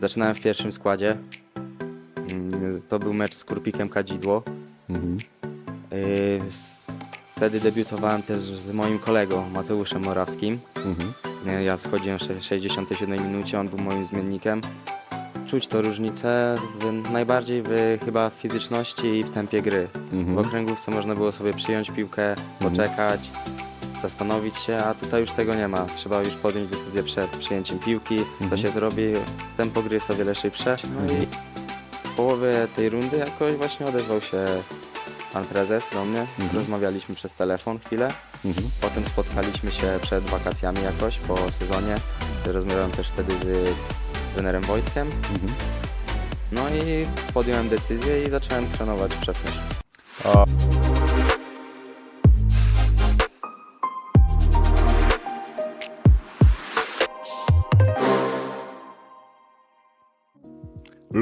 Zaczynałem w pierwszym składzie. Mm, To był mecz z Kurpikiem Kadzidło. Mhm. S- Wtedy debiutowałem też z moim kolegą Mateuszem Morawskim. Mhm. Nie, Ja schodziłem w sze- 67 minucie, on był moim zmiennikiem. Czuć to różnicę w, najbardziej w chyba w fizyczności i w tempie gry. W Mhm. okręgówce można było sobie przyjąć piłkę, poczekać, zastanowić się, a tutaj już tego nie ma. Trzeba już podjąć decyzję przed przyjęciem piłki, co Mhm. się zrobi. Tempo gry jest o wiele szybsze. No Mhm. i w połowie tej rundy jakoś właśnie odezwał się pan prezes do mnie. Mhm. Rozmawialiśmy przez telefon chwilę. Mhm. Potem spotkaliśmy się przed wakacjami jakoś po sezonie. Rozmawiałem też wtedy z trenerem Wojtkiem. Mhm. No i podjąłem decyzję i zacząłem trenować wczesny. A...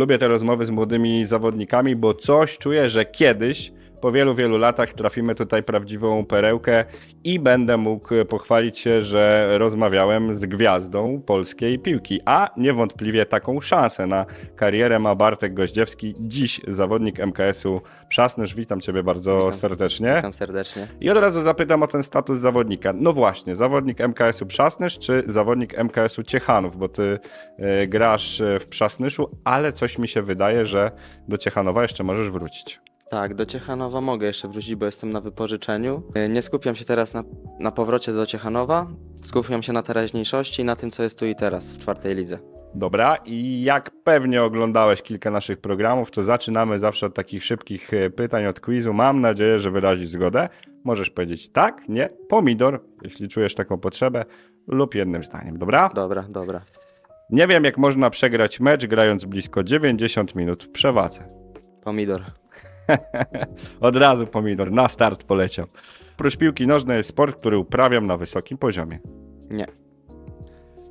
Lubię te rozmowy z młodymi zawodnikami, bo coś czuję, że kiedyś, po wielu, wielu latach, trafimy tutaj prawdziwą perełkę i będę mógł pochwalić się, że rozmawiałem z gwiazdą polskiej piłki. A niewątpliwie taką szansę na karierę ma Bartek Goździewski, dziś zawodnik MKS-u Przasnysz. Witam Ciebie bardzo Witam. serdecznie. Witam serdecznie. I od razu zapytam o ten status zawodnika. No właśnie, zawodnik MKS-u Przasnysz czy zawodnik MKS-u Ciechanów, bo ty e, grasz w Przasnyszu, ale coś mi się wydaje, że do Ciechanowa jeszcze możesz wrócić. Tak, do Ciechanowa mogę jeszcze wrócić, bo jestem na wypożyczeniu. Y, Nie skupiam się teraz na, na powrocie do Ciechanowa. Skupiam się na teraźniejszości i na tym, co jest tu i teraz w czwartej lidze. Dobra, i jak pewnie oglądałeś kilka naszych programów, to zaczynamy zawsze od takich szybkich e, pytań, od quizu. Mam nadzieję, że wyrazisz zgodę. Możesz powiedzieć tak, nie, pomidor, jeśli czujesz taką potrzebę, lub jednym zdaniem, dobra? Dobra, dobra. Nie wiem, jak można przegrać mecz grając blisko 90 minut w przewadze. Pomidor. Od razu pomidor, na start poleciał. Oprócz piłki nożnej jest sport, który uprawiam na wysokim poziomie. Nie,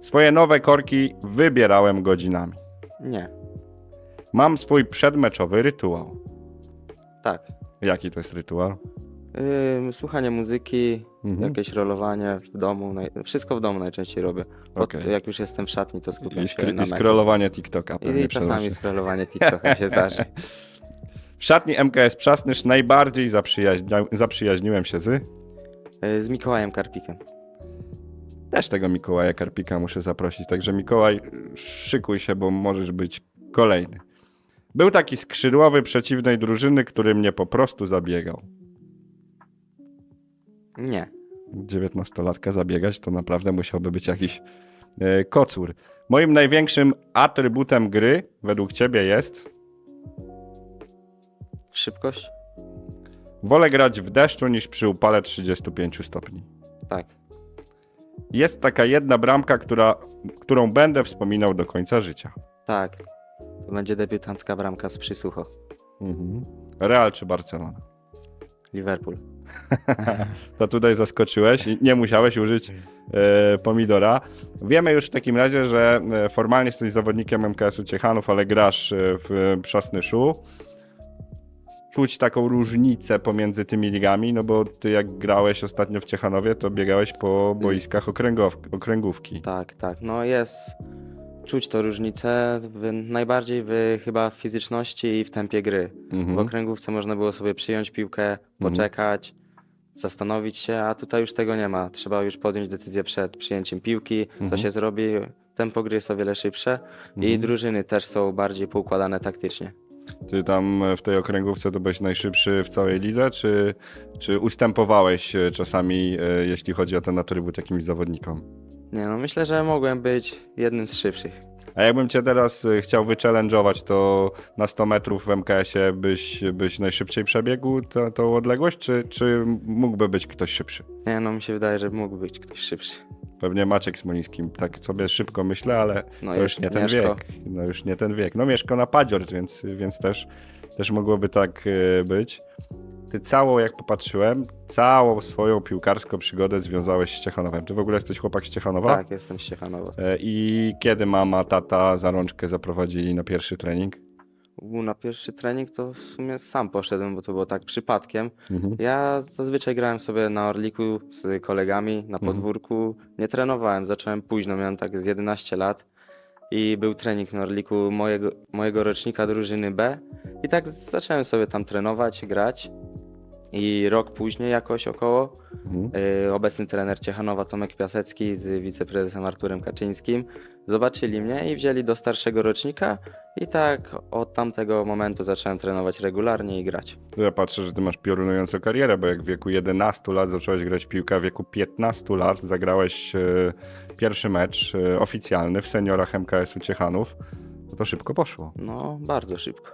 Swoje nowe korki wybierałem godzinami. nie, Mam swój przedmeczowy rytuał. tak. Jaki to jest rytuał? Słuchanie muzyki, Mhm. jakieś rolowanie w domu. Naj... Wszystko w domu najczęściej robię. Pod, Okej. Jak już jestem w szatni, to skupiam I, się skr- na i meczu. scrollowanie TikToka. pewnie I przede czasami wszystkim. scrollowanie TikToka się zdarzy. W szatni MKS Przasnysz najbardziej zaprzyjaźnia- zaprzyjaźniłem się z... Yy, z Mikołajem Karpikiem. Też tego Mikołaja Karpika muszę zaprosić. Także Mikołaj, szykuj się, bo możesz być kolejny. Był taki skrzydłowy przeciwnej drużyny, który mnie po prostu zabiegał. Nie, 19-latka zabiegać to naprawdę musiałby być jakiś e, kocur. Moim największym atrybutem gry według ciebie jest szybkość? wolę grać w deszczu niż przy upale 35 stopni. Tak. Jest taka jedna bramka, która, którą będę wspominał do końca życia. Tak. To będzie debiutancka bramka z Przysucho. Mhm. Real czy Barcelona? Liverpool. To tutaj zaskoczyłeś i nie musiałeś użyć e, pomidora. Wiemy już w takim razie, że e, formalnie jesteś zawodnikiem MKS-u Ciechanów, ale grasz e, w Przasnyszu. Czuć taką różnicę pomiędzy tymi ligami, no bo ty jak grałeś ostatnio w Ciechanowie, to biegałeś po boiskach okręgow- okręgówki. Tak, tak. No jest. Czuć to różnicę w, najbardziej w chyba w fizyczności i w tempie gry. W Mhm. okręgówce można było sobie przyjąć piłkę, poczekać, zastanowić się, a tutaj już tego nie ma. Trzeba już podjąć decyzję przed przyjęciem piłki, co Mhm. się zrobi. Tempo gry jest o wiele szybsze i Mhm. drużyny też są bardziej poukładane taktycznie. Ty tam w tej okręgówce to byłeś najszybszy w całej lidze, czy, czy ustępowałeś e, czasami, e, jeśli chodzi o ten atrybut jakimś zawodnikom? Nie no, myślę, że mogłem być jednym z szybszych. A jakbym cię teraz chciał wyczelenżować, to na 100 metrów w MKS-ie byś, byś najszybciej przebiegł tę- tą odległość, czy, czy mógłby być ktoś szybszy? Nie no, mi się wydaje, że mógł być ktoś szybszy. Pewnie Maciek Smoliński. Tak sobie szybko myślę, ale No to już nie ten Mieszko. wiek. No już nie ten wiek. No Mieszko na padzior, więc, więc też, też mogłoby tak y, być. Ty całą, jak popatrzyłem, całą swoją piłkarską przygodę związałeś z Ciechanowem. Ty w ogóle jesteś chłopak z Ciechanowa? Tak, jestem z Ciechanowa. E, I kiedy mama, tata za rączkę zaprowadzili na pierwszy trening? Na pierwszy trening to w sumie sam poszedłem, bo to było tak przypadkiem. Mhm. Ja zazwyczaj grałem sobie na Orliku z kolegami na Mhm. podwórku. Nie trenowałem, zacząłem późno, miałem tak z 11 lat. i był trening na Orliku mojego, mojego rocznika drużyny B i tak zacząłem sobie tam trenować, grać i rok później jakoś około Mhm. y, obecny trener Ciechanowa Tomek Piasecki z wiceprezesem Arturem Kaczyńskim zobaczyli mnie i wzięli do starszego rocznika i tak od tamtego momentu zacząłem trenować regularnie i grać. Ja patrzę, że ty masz piorunującą karierę, bo jak w wieku 11 lat zacząłeś grać w piłkę, w wieku 15 lat zagrałeś e, pierwszy mecz e, oficjalny w seniorach MKS-u Ciechanów, no to szybko poszło. No, bardzo szybko.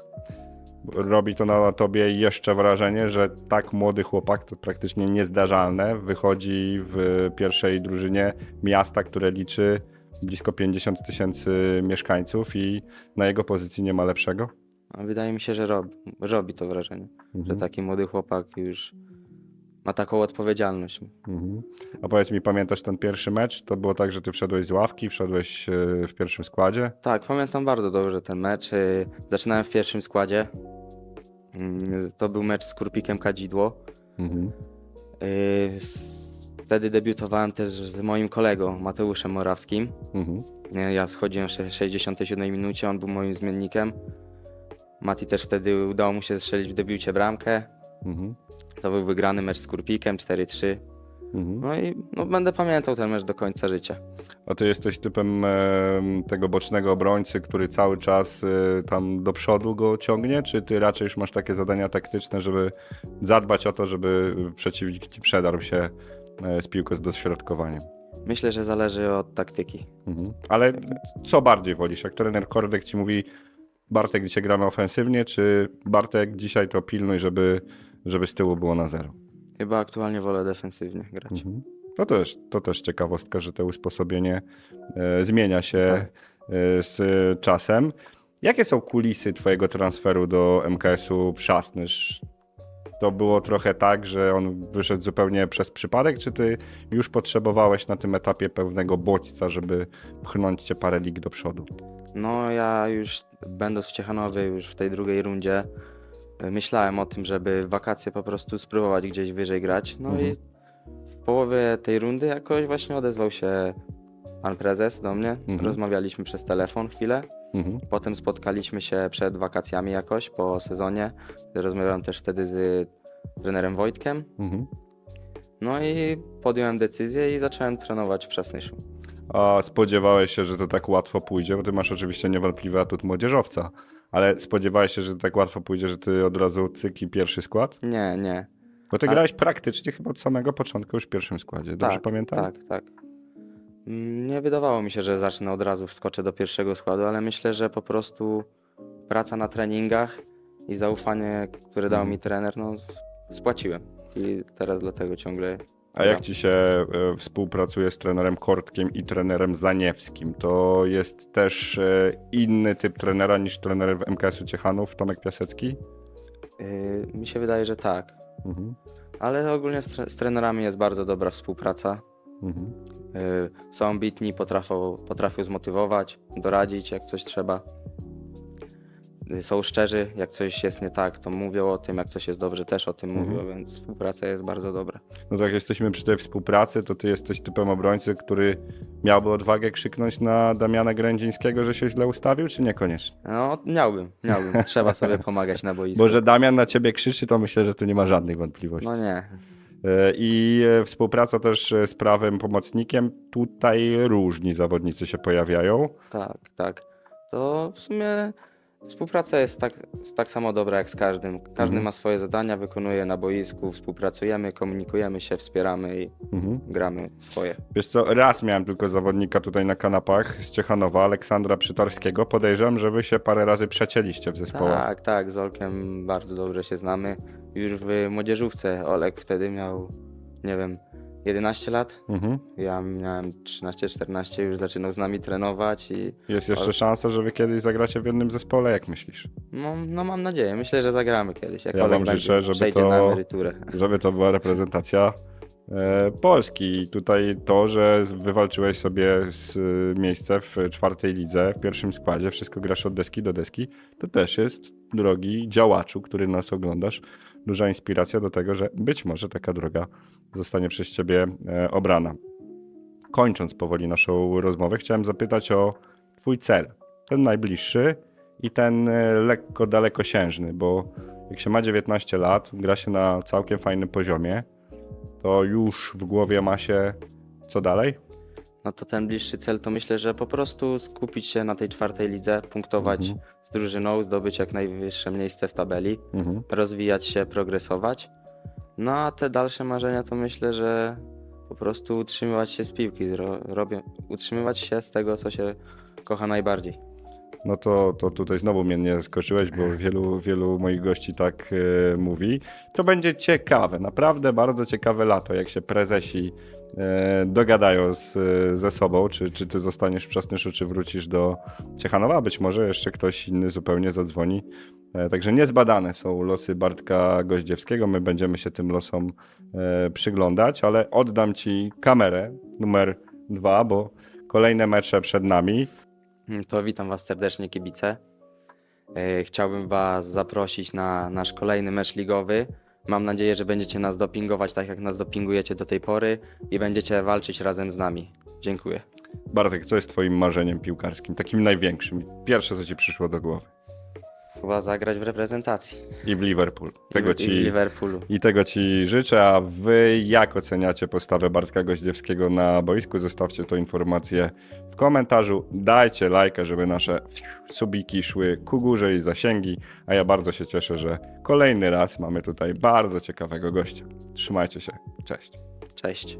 Robi to na tobie jeszcze wrażenie, że tak młody chłopak, to praktycznie niezdarzalne, wychodzi w pierwszej drużynie miasta, które liczy blisko 50 tysięcy mieszkańców i na jego pozycji nie ma lepszego. Wydaje mi się, że robi, robi to wrażenie, że Mhm. taki młody chłopak już ma taką odpowiedzialność. Mhm. A powiedz mi, pamiętasz ten pierwszy mecz? To było tak, że ty wszedłeś z ławki, wszedłeś e, w pierwszym składzie? Tak, pamiętam bardzo dobrze ten mecz. Y, Zaczynałem w pierwszym składzie. Mm, To był mecz z Kurpikiem Kadzidło. Mhm. Y, Wtedy debiutowałem też z moim kolegą Mateuszem Morawskim. Mhm. Nie, Ja schodziłem w sze- 67 minucie, on był moim zmiennikiem. Mati też wtedy udało mu się strzelić w debiucie bramkę. Mhm. To był wygrany mecz z Kurpikiem 4-3. Mhm. No i no, będę pamiętał ten mecz do końca życia. A ty jesteś typem e, tego bocznego obrońcy, który cały czas e, tam do przodu go ciągnie, czy ty raczej już masz takie zadania taktyczne, żeby zadbać o to, żeby przeciwnik ci przedarł się e, z piłką z dośrodkowaniem? Myślę, że zależy od taktyki. Mhm. Ale co bardziej wolisz? Jak trener Kordek ci mówi, Bartek, dzisiaj gramy ofensywnie, czy Bartek, dzisiaj to pilnuj, żeby, żeby z tyłu było na zero? Chyba aktualnie wolę defensywnie grać. Mhm. To, też, to też ciekawostka, że to usposobienie e, zmienia się Tak. e, z czasem. Jakie są kulisy twojego transferu do MKS-u Przasnysz? To było trochę tak, że on wyszedł zupełnie przez przypadek, czy ty już potrzebowałeś na tym etapie pewnego bodźca, żeby pchnąć cię parę lig do przodu? No ja już będąc w Ciechanowie już w tej drugiej rundzie myślałem o tym, żeby w wakacje po prostu spróbować gdzieś wyżej grać. No Mhm. i w połowie tej rundy jakoś właśnie odezwał się pan prezes do mnie. Mhm. Rozmawialiśmy przez telefon chwilę. Mhm. Potem spotkaliśmy się przed wakacjami jakoś po sezonie. Rozmawiałem też wtedy z trenerem Wojtkiem. Mhm. No i podjąłem decyzję i zacząłem trenować w Przasnyszu. A spodziewałeś się, że to tak łatwo pójdzie, bo ty masz oczywiście niewątpliwy atut młodzieżowca, ale spodziewałeś się, że to tak łatwo pójdzie, że ty od razu cyki pierwszy skład? Nie, nie. Bo ty Ale- grałeś praktycznie chyba od samego początku już w pierwszym składzie, dobrze tak, pamiętam? Tak, tak. Nie wydawało mi się, że zacznę od razu wskoczę do pierwszego składu, ale myślę, że po prostu praca na treningach i zaufanie, które dał Mhm. mi trener, no spłaciłem. I teraz dlatego ciągle. A jak ci się e, współpracuje z trenerem Kortkiem i trenerem Zaniewskim? To jest też e, inny typ trenera niż trener w MKS-u Ciechanów, Tomek Piasecki? Yy, mi się wydaje, że tak. Mhm. Ale ogólnie z, tre- z trenerami jest bardzo dobra współpraca. Mhm. Yy, są ambitni, potrafią, potrafią zmotywować, doradzić, jak coś trzeba. Są szczerzy, jak coś jest nie tak, to mówią o tym, jak coś jest dobrze, też o tym Mhm. mówią, więc współpraca jest bardzo dobra. No to jak jesteśmy przy tej współpracy, to ty jesteś typem obrońcy, który miałby odwagę krzyknąć na Damiana Grędzińskiego, że się źle ustawił, czy niekoniecznie? No, miałbym, miałbym. Trzeba sobie pomagać na boisku. Bo że Damian na ciebie krzyczy, to myślę, że tu nie ma żadnych wątpliwości. No nie. E, I e, współpraca też e, z prawym pomocnikiem. Tutaj różni zawodnicy się pojawiają. Tak, tak. To w sumie współpraca jest tak, tak samo dobra jak z każdym. Każdy Mhm. ma swoje zadania, wykonuje na boisku, współpracujemy, komunikujemy się, wspieramy i Mhm. gramy swoje. Wiesz co, raz miałem tylko zawodnika tutaj na kanapach z Ciechanowa, Aleksandra Przytarskiego. Podejrzewam, że wy się parę razy przecięliście w zespołach. Tak, tak, z Olkiem bardzo dobrze się znamy. Już w młodzieżówce Olek wtedy miał, nie wiem, 11 lat. Mhm. Ja miałem 13-14, już zaczynał z nami trenować i Jest jeszcze szansa, że wy kiedyś zagracie w jednym zespole, jak myślisz? no, no mam nadzieję, myślę, że zagramy kiedyś. Jak Ja Olek wam będzie, życzę, żeby przejdzie to- na emeryturę. Żeby to była reprezentacja e, Polski. I tutaj to, że z- wywalczyłeś sobie z, e, miejsce w czwartej lidze, w pierwszym składzie, wszystko grasz od deski do deski, to też jest, drogi działaczu, który nas oglądasz, duża inspiracja do tego, że być może taka droga zostanie przez ciebie e, obrana. Kończąc powoli naszą rozmowę, chciałem zapytać o twój cel, ten najbliższy i ten e, lekko dalekosiężny, bo jak się ma 19 lat, gra się na całkiem fajnym poziomie, to już w głowie ma się co dalej? No to ten bliższy cel to myślę, że po prostu skupić się na tej czwartej lidze, punktować Mhm. z drużyną, zdobyć jak najwyższe miejsce w tabeli, Mhm. rozwijać się, progresować. No a te dalsze marzenia to myślę, że po prostu utrzymywać się z piłki, robię, utrzymywać się z tego, co się kocha najbardziej. No to, to tutaj znowu mnie nie zaskoczyłeś, bo wielu, wielu moich gości tak e, mówi. To będzie ciekawe, naprawdę bardzo ciekawe lato, jak się prezesi e, dogadają z, ze sobą, czy, czy ty zostaniesz w Przasnyszu, czy wrócisz do Ciechanowa, być może jeszcze ktoś inny zupełnie zadzwoni. E, także niezbadane są losy Bartka Goździewskiego, my będziemy się tym losom przyglądać, ale oddam ci kamerę numer dwa, bo kolejne mecze przed nami. Mm, To witam Was serdecznie, kibice. E, Chciałbym Was zaprosić na nasz kolejny mecz ligowy. Mam nadzieję, że będziecie nas dopingować tak, jak nas dopingujecie do tej pory i będziecie walczyć razem z nami. Dziękuję. Bartek, co jest twoim marzeniem piłkarskim, takim największym? Pierwsze, co ci przyszło do głowy. Chyba zagrać w reprezentacji. I w Liverpool. Tego I, w- I w ci, Liverpoolu. I tego ci życzę, a wy jak oceniacie postawę Bartka Goździewskiego na boisku? Zostawcie tą informację w komentarzu. Dajcie lajkę, żeby nasze subiki szły ku górze i zasięgi. A ja bardzo się cieszę, że kolejny raz mamy tutaj bardzo ciekawego gościa. Trzymajcie się. Cześć. Cześć.